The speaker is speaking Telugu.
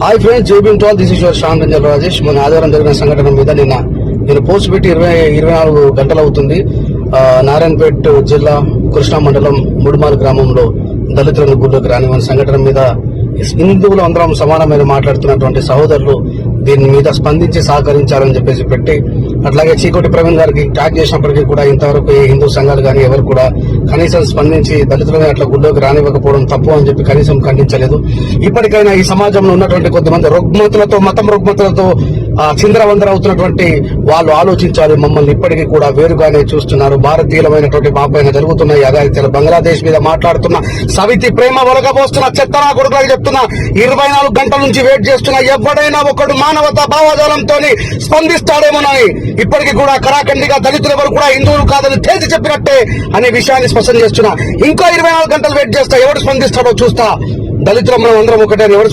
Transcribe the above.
హాయ్ ఫ్రెండ్స్ జేబీఎం tall this is your Shyam Ranjan Rajesh. మన ఆదివారం జరిగిన సంఘటన మీద నిన్న నేను పోస్ట్ పెట్టి ఇరవై ఇరవై నాలుగు గంటలు అవుతుంది నారాయణపేట్ జిల్లా కృష్ణా మండలం ముడుమాల్ గ్రామంలో దళితులను గుడ్లోకి రానివ్వని సంఘటన మీద హిందువులు అందరం సమానమైన మాట్లాడుతున్నటువంటి సహోదరులు దీని మీద స్పందించి సహకరించాలని చెప్పేసి పెట్టి అట్లాగే చీకోటి ప్రవీణ్ గారికి ట్యాగ్ చేసినప్పటికీ కూడా ఇంతవరకు ఏ హిందూ సంఘాలు కానీ ఎవరు కూడా కనీసం స్పందించి దళితులని అట్లా గుడ్లోకి రానివ్వకపోవడం తప్పు అని చెప్పి కనీసం ఖండించలేదు. ఇప్పటికైనా ఈ సమాజంలో ఉన్నటువంటి కొంతమంది రుగ్మతులతో మతం రుగ్మతులతో చిందరవందర అవుతున్నటువంటి వాళ్ళు ఆలోచించాలి మమ్మల్ని ఇప్పటికీ కూడా వేరుగానే చూస్తున్నారు. భారతీయులమైనటువంటి మా పైన జరుగుతున్న ఈ బంగ్లాదేశ్ మీద మాట్లాడుతున్న సవితి ప్రేమ ఒలగబోస్తున్న చెత్తనా కొడుకులకు చెప్తున్నా ఇరవై నాలుగు గంటల నుంచి వెయిట్ చేస్తున్న ఎవడైనా ఒకడు మానవతా భావజాలంతో స్పందిస్తాడేమోనని ఇప్పటికీ కూడా కరాఖండిగా దళితులు ఎవరు కూడా హిందువులు కాదని తేల్చి చెప్పినట్టే అనే విషయాన్ని స్పష్టం చేస్తున్నా ఇంకో ఇరవై నాలుగు గంటలు వెయిట్ చేస్తా ఎవడు స్పందిస్తాడో చూస్తా. దళితులు మనం అందరం ఒకటే ఎవరు ఎవడు